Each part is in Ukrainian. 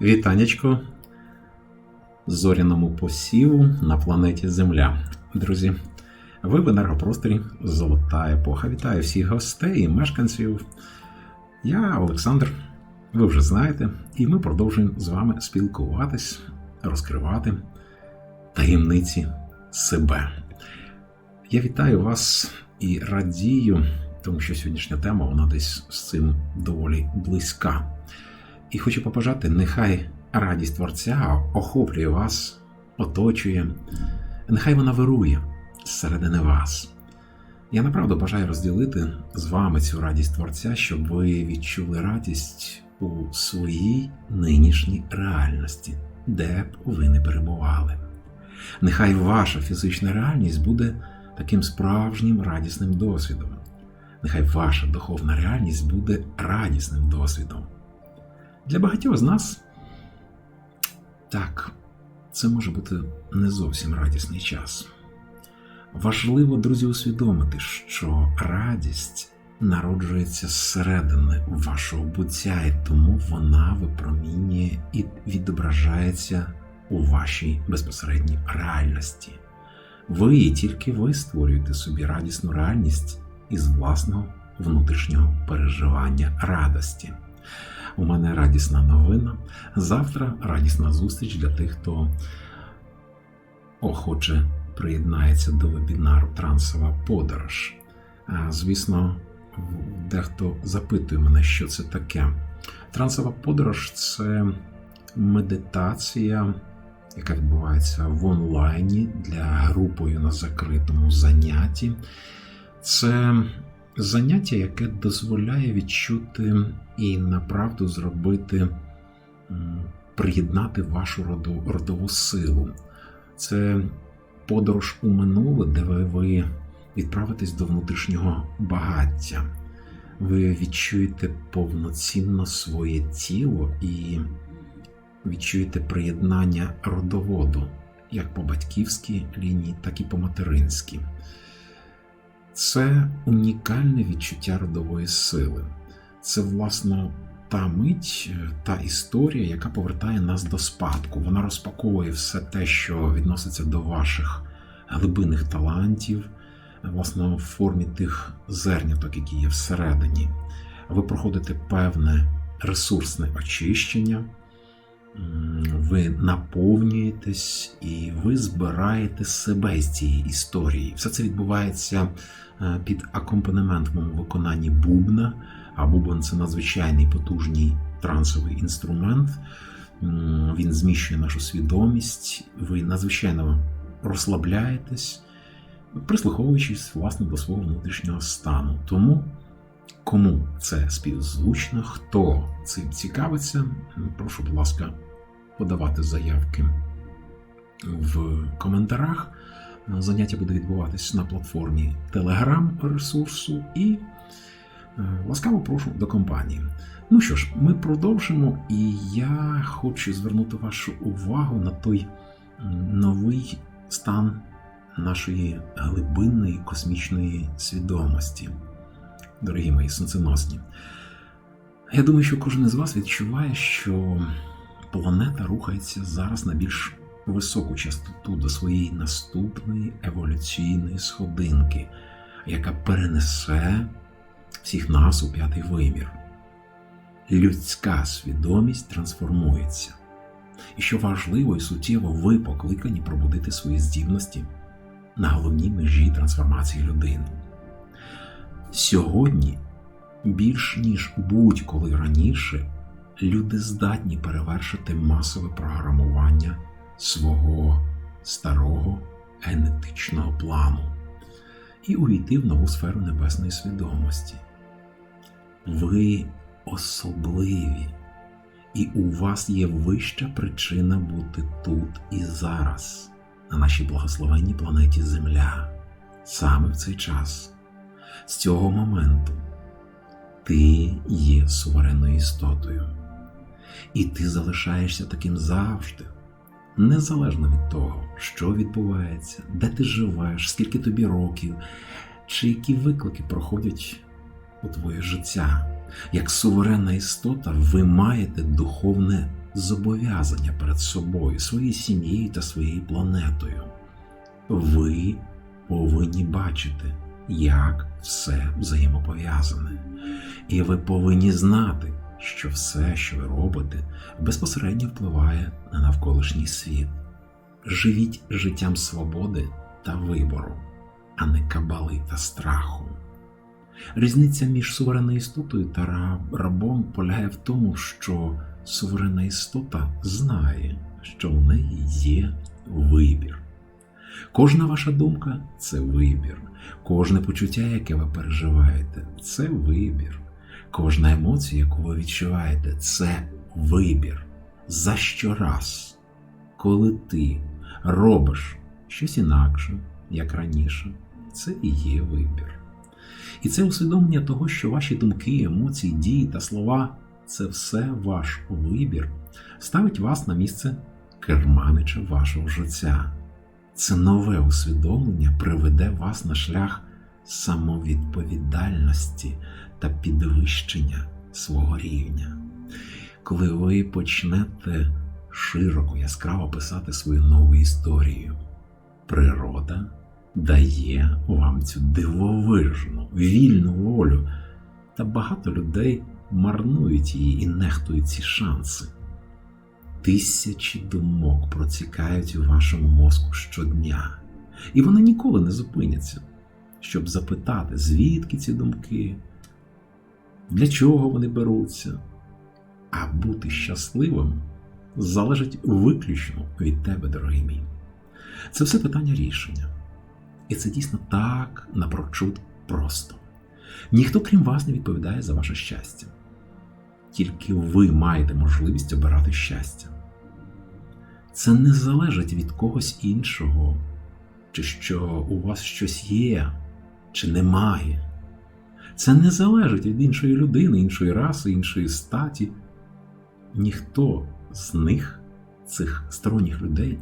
Вітанечко зоряному посіву на планеті Земля. Друзі, ви в енергопросторі Золота епоха. Вітаю всіх гостей і мешканців. Я Олександр, ви вже знаєте, і ми продовжуємо з вами спілкуватись, розкривати таємниці себе. Я вітаю вас і радію, тому що сьогоднішня тема вона десь з цим доволі близька. І хочу побажати, нехай радість Творця охоплює вас, оточує, нехай вона вирує зсередини вас. Я направду бажаю розділити з вами цю радість Творця, щоб ви відчули радість у своїй нинішній реальності, де б ви не перебували. Нехай ваша фізична реальність буде таким справжнім радісним досвідом. Нехай ваша духовна реальність буде радісним досвідом. Для багатьох з нас так, це може бути не зовсім радісний час. Важливо, друзі, усвідомити, що радість народжується зсередини вашого буття, і тому вона випромінює і відображається у вашій безпосередній реальності. Ви і тільки ви створюєте собі радісну реальність із власного внутрішнього переживання радості. У мене радісна новина. Завтра радісна зустріч для тих, хто охоче приєднається до вебінару Трансова подорож. Звісно, дехто запитує мене, що це таке. Трансова подорож це медитація, яка відбувається в онлайні для групою на закритому занятті. Це заняття, яке дозволяє відчути і направду зробити, приєднати вашу роду, родову силу. Це подорож у минуле, де ви, ви відправитесь до внутрішнього багаття. Ви відчуєте повноцінно своє тіло і відчуєте приєднання родоводу як по батьківській лінії, так і по материнській. Це унікальне відчуття родової сили. Це, власне, та мить, та історія, яка повертає нас до спадку. Вона розпаковує все те, що відноситься до ваших глибинних талантів, власне, в формі тих зерняток, які є всередині. Ви проходите певне ресурсне очищення, ви наповнюєтесь і ви збираєте себе з цієї історії. Все це відбувається під акомпанементом у виконанні бубна. А бубен це надзвичайний потужний трансовий інструмент. Він зміщує нашу свідомість, ви надзвичайно розслабляєтесь, прислуховуючись власне до свого внутрішнього стану. Тому, кому це співзвучно, хто цим цікавиться, прошу, будь ласка, подавати заявки в коментарях. Заняття буде відбуватись на платформі Telegram ресурсу і ласкаво прошу до компанії. Ну що ж, ми продовжимо, і я хочу звернути вашу увагу на той новий стан нашої глибинної космічної свідомості, дорогі мої сонценосні. Я думаю, що кожен із вас відчуває, що планета рухається зараз на більш високу частоту до своєї наступної еволюційної сходинки, яка перенесе всіх нас у п'ятий вимір. Людська свідомість трансформується. І що важливо і суттєво, ви покликані пробудити свої здібності на головній межі трансформації людини. Сьогодні, більш ніж будь-коли раніше, люди здатні перевершити масове програмування свого старого генетичного плану і увійти в нову сферу небесної свідомості. Ви особливі, і у вас є вища причина бути тут і зараз, на нашій благословенній планеті Земля, саме в цей час. З цього моменту ти є суверенною істотою, і ти залишаєшся таким завжди, незалежно від того, що відбувається, де ти живеш, скільки тобі років, чи які виклики проходять у твоє життя. Як суверенна істота, ви маєте духовне зобов'язання перед собою, своєю сім'єю та своєю планетою. Ви повинні бачити, як все взаємопов'язане. І ви повинні знати, що все, що ви робите, безпосередньо впливає на навколишній світ. Живіть життям свободи та вибору, а не кабали та страху. Різниця між суверенною істотою та рабом полягає в тому, що суверенна істота знає, що в неї є вибір. Кожна ваша думка це вибір, кожне почуття, яке ви переживаєте, це вибір. Кожна емоція, яку ви відчуваєте, це вибір. За щораз, коли ти робиш щось інакше, як раніше, це і є вибір. І це усвідомлення того, що ваші думки, емоції, дії та слова це все ваш вибір, ставить вас на місце керманича вашого життя. Це нове усвідомлення приведе вас на шлях самовідповідальності та підвищення свого рівня. Коли ви почнете широко яскраво писати свою нову історію, природа дає вам цю дивовижну, вільну волю, та багато людей марнують її і нехтують ці шанси. Тисячі думок протікають у вашому мозку щодня, і вони ніколи не зупиняться, щоб запитати, звідки ці думки, для чого вони беруться. А бути щасливим залежить виключно від тебе, дорогий мій. Це все питання рішення. І це дійсно так напрочуд просто. Ніхто, крім вас, не відповідає за ваше щастя. Тільки ви маєте можливість обирати щастя. Це не залежить від когось іншого, чи що у вас щось є, чи немає. Це не залежить від іншої людини, іншої раси, іншої статі. Ніхто з них, цих сторонніх людей,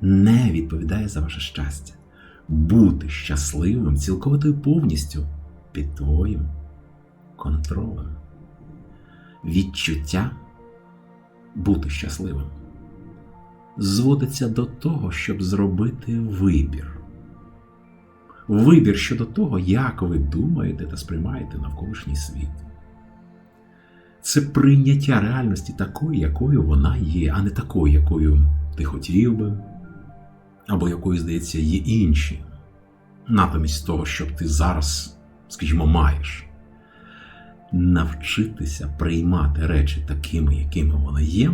не відповідає за ваше щастя. Бути щасливим цілковитою повністю під твоїм контролем. Відчуття бути щасливим зводиться до того, щоб зробити вибір. Вибір щодо того, як ви думаєте та сприймаєте навколишній світ. Це прийняття реальності такої, якою вона є, а не такою, якою ти хотів би, або якою, здається, є інші, натомість того, щоб ти зараз, скажімо, маєш. Навчитися приймати речі такими, якими вони є,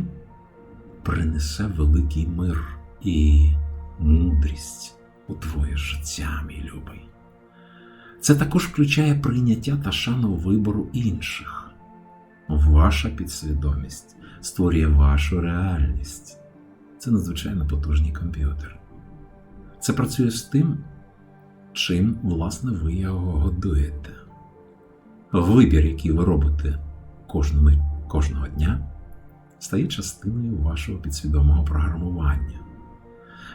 принесе великий мир і мудрість у твоє життя, мій любий. Це також включає прийняття та шану вибору інших. Ваша підсвідомість створює вашу реальність. Це надзвичайно потужний комп'ютер. Це працює з тим, чим, власне, ви його годуєте. Вибір, який ви робите кожного, кожного дня, стає частиною вашого підсвідомого програмування.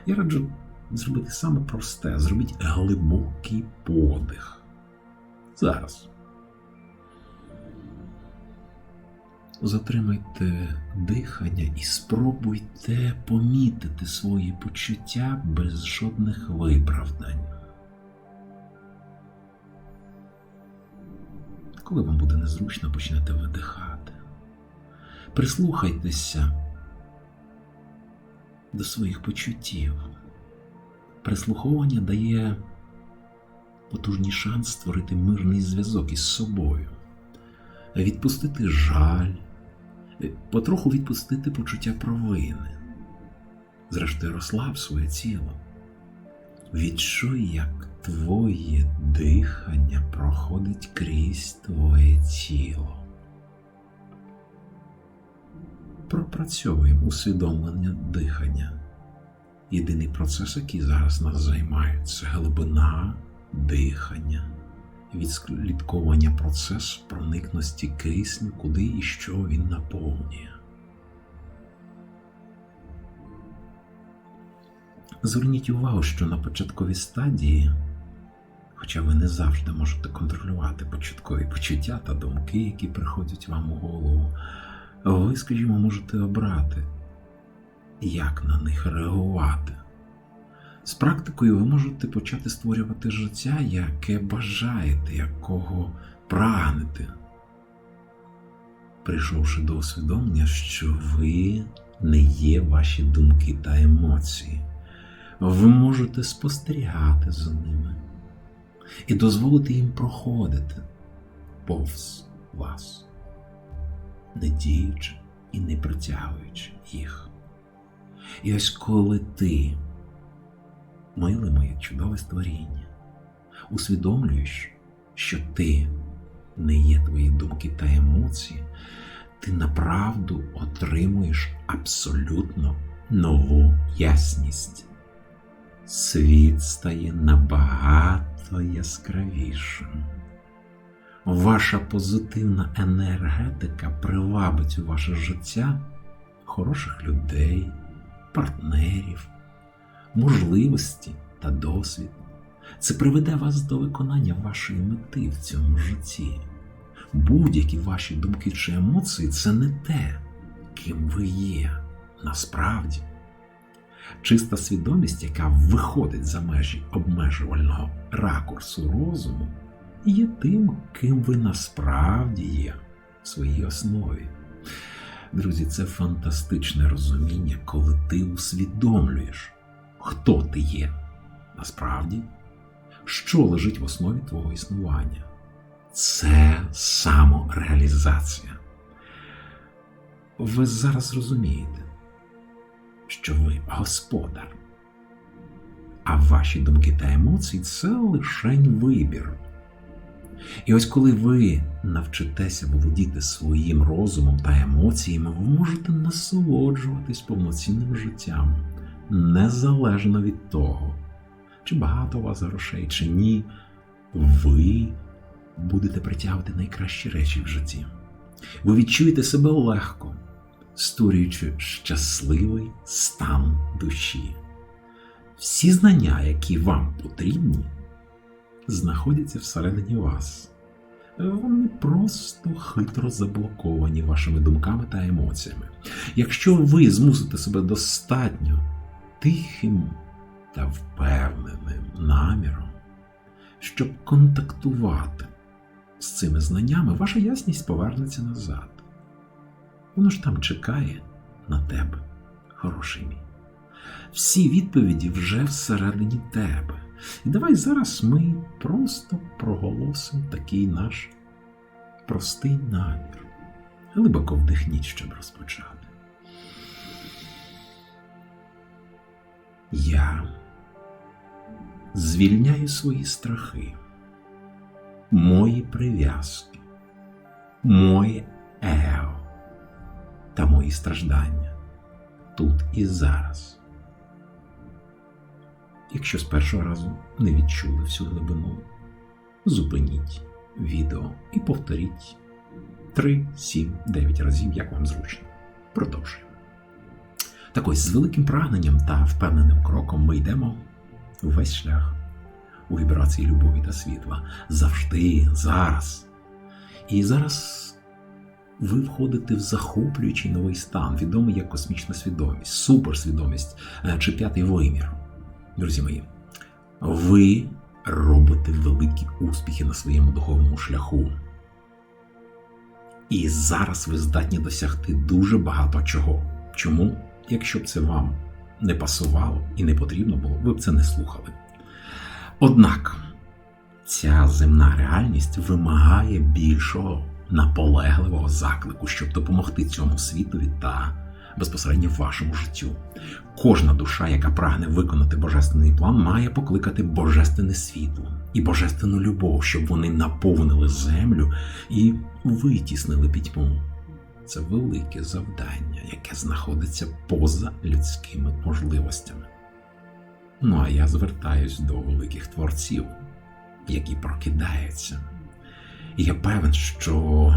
Я раджу зробити саме просте, зробіть глибокий подих. Зараз. Затримайте дихання і спробуйте помітити свої почуття без жодних виправдань. Коли вам буде незручно, почнете видихати. Прислухайтеся до своїх почуттів. Прислуховування дає потужний шанс створити мирний зв'язок із собою, відпустити жаль потроху відпустити почуття провини. Зрештою, розслаб своє тіло. Відчуй, як твоє дихання проходить крізь твоє тіло. Пропрацьовуємо усвідомлення дихання. Єдиний процес, який зараз нас займає, це глибина дихання відслідковування процесу проникності кисню, куди і що він наповнює. Зверніть увагу, що на початковій стадії, хоча ви не завжди можете контролювати початкові почуття та думки, які приходять вам у голову, ви, скажімо, можете обрати, як на них реагувати. З практикою ви можете почати створювати життя, яке бажаєте, якого прагнете, прийшовши до усвідомлення, що ви не є ваші думки та емоції. Ви можете спостерігати за ними і дозволити їм проходити повз вас, не діючи і не притягуючи їх. І ось коли ти, миле моє чудове створіння, усвідомлюєш, що ти не є твої думки та емоції, ти направду отримуєш абсолютно нову ясність. Світ стає набагато яскравішим. Ваша позитивна енергетика привабить у ваше життя хороших людей, партнерів, можливості та досвід. Це приведе вас до виконання вашої мети в цьому житті. Будь-які ваші думки чи емоції це не те, ким ви є насправді. Чиста свідомість, яка виходить за межі обмежувального ракурсу розуму, є тим, ким ви насправді є в своїй основі. Друзі, це фантастичне розуміння, коли ти усвідомлюєш, хто ти є насправді, що лежить в основі твого існування. Це самореалізація. Ви зараз розумієте, що ви господар, а ваші думки та емоції це лишень вибір. І ось коли ви навчитеся володіти своїм розумом та емоціями, ви можете насолоджуватись повноцінним життям, незалежно від того, чи багато у вас грошей, чи ні, ви будете притягувати найкращі речі в житті. Ви відчуєте себе легко, створюючи щасливий стан душі. Всі знання, які вам потрібні, знаходяться всередині вас. Вони просто хитро заблоковані вашими думками та емоціями. Якщо ви змусите себе достатньо тихим та впевненим наміром, щоб контактувати з цими знаннями, ваша ясність повернеться назад. Воно ж там чекає на тебе, хороший мій. Всі відповіді вже всередині тебе. І давай зараз ми просто проголосимо такий наш простий намір. Глибоко вдихніть, щоб розпочати. Я звільняю свої страхи, мої прив'язки, моє его та мої страждання тут і зараз. Якщо з першого разу не відчули всю глибину, зупиніть відео і повторіть 3, 7, 9 разів, як вам зручно. Продовжуємо. Так ось з великим прагненням та впевненим кроком ми йдемо увесь шлях у вібрації любові та світла завжди, зараз. І зараз ви входите в захоплюючий новий стан, відомий як космічна свідомість, суперсвідомість е, чи п'ятий вимір. Друзі мої, ви робите великі успіхи на своєму духовному шляху. І зараз ви здатні досягти дуже багато чого. Чому? Якщо б це вам не пасувало і не потрібно було, ви б це не слухали. Однак ця земна реальність вимагає більшого наполегливого заклику, щоб допомогти цьому світові та безпосередньо вашому життю. Кожна душа, яка прагне виконати божественний план, має покликати божественне світло і божественну любов, щоб вони наповнили землю і витіснили пітьму. Це велике завдання, яке знаходиться поза людськими можливостями. Ну а я звертаюсь до великих творців, які прокидаються. І я певен, що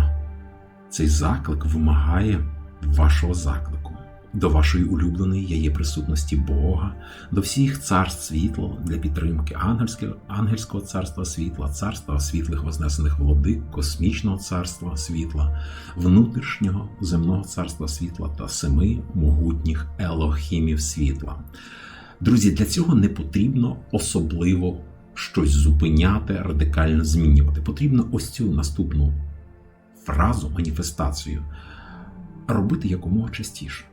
цей заклик вимагає вашого заклику. До вашої улюбленої я є присутності Бога, до всіх царств світла для підтримки ангельського, ангельського царства світла, царства світлих вознесених владик, космічного царства світла, внутрішнього земного царства світла та семи могутніх елохімів світла. Друзі, для цього не потрібно особливо щось зупиняти, радикально змінювати. Потрібно ось цю наступну фразу, маніфестацію робити якомога частіше.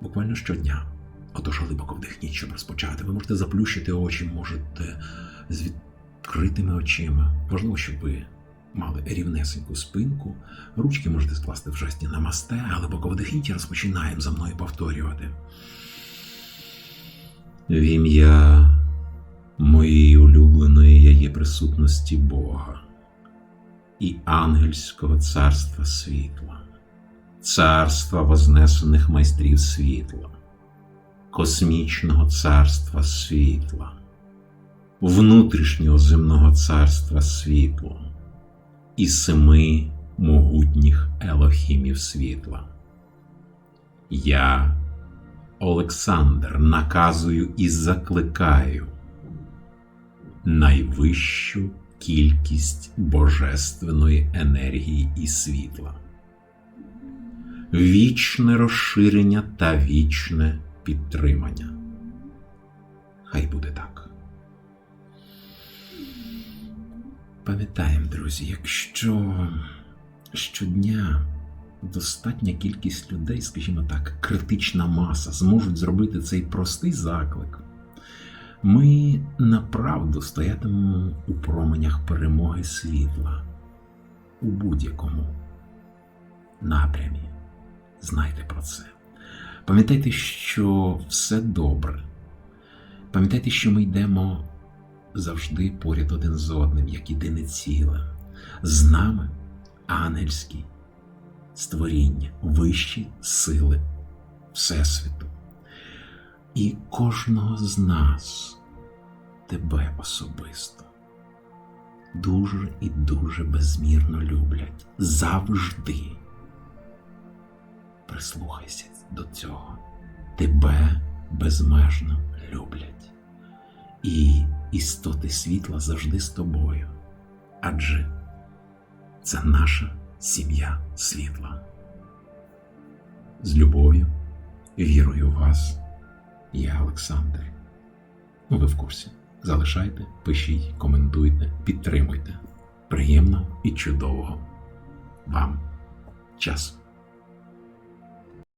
Буквально щодня. Отож глибоко вдихніть, щоб розпочати. Ви можете заплющити очі, можете з відкритими очима. Важливо, щоб ви мали рівнесеньку спинку. Ручки можете скласти в жесті намасте, глибоко вдихніть і розпочинаємо за мною повторювати. В ім'я моєї улюбленої я є присутності Бога і ангельського царства світла, царства вознесених майстрів світла, космічного царства світла, внутрішнього земного царства світла і семи могутніх елохімів світла. Я, Олександр, наказую і закликаю найвищу кількість божественної енергії і світла, вічне розширення та вічне підтримання. Хай буде так. Пам'ятаємо, друзі, якщо щодня достатня кількість людей, скажімо так, критична маса, зможуть зробити цей простий заклик, ми направду стоятимемо у променях перемоги світла у будь-якому напрямі. Знайте про це. Пам'ятайте, що все добре. Пам'ятайте, що ми йдемо завжди поряд один з одним, як єдине ціле. З нами ангельські створіння, вищі сили Всесвіту. І кожного з нас, тебе особисто, дуже і дуже безмірно люблять завжди. Прислухайся до цього. Тебе безмежно люблять. І істоти світла завжди з тобою. Адже це наша сім'я світла. З любов'ю, вірою в вас, я Олександр. Ну, ви в курсі. Залишайте, пишіть, коментуйте, підтримуйте. Приємного і чудового вам часу.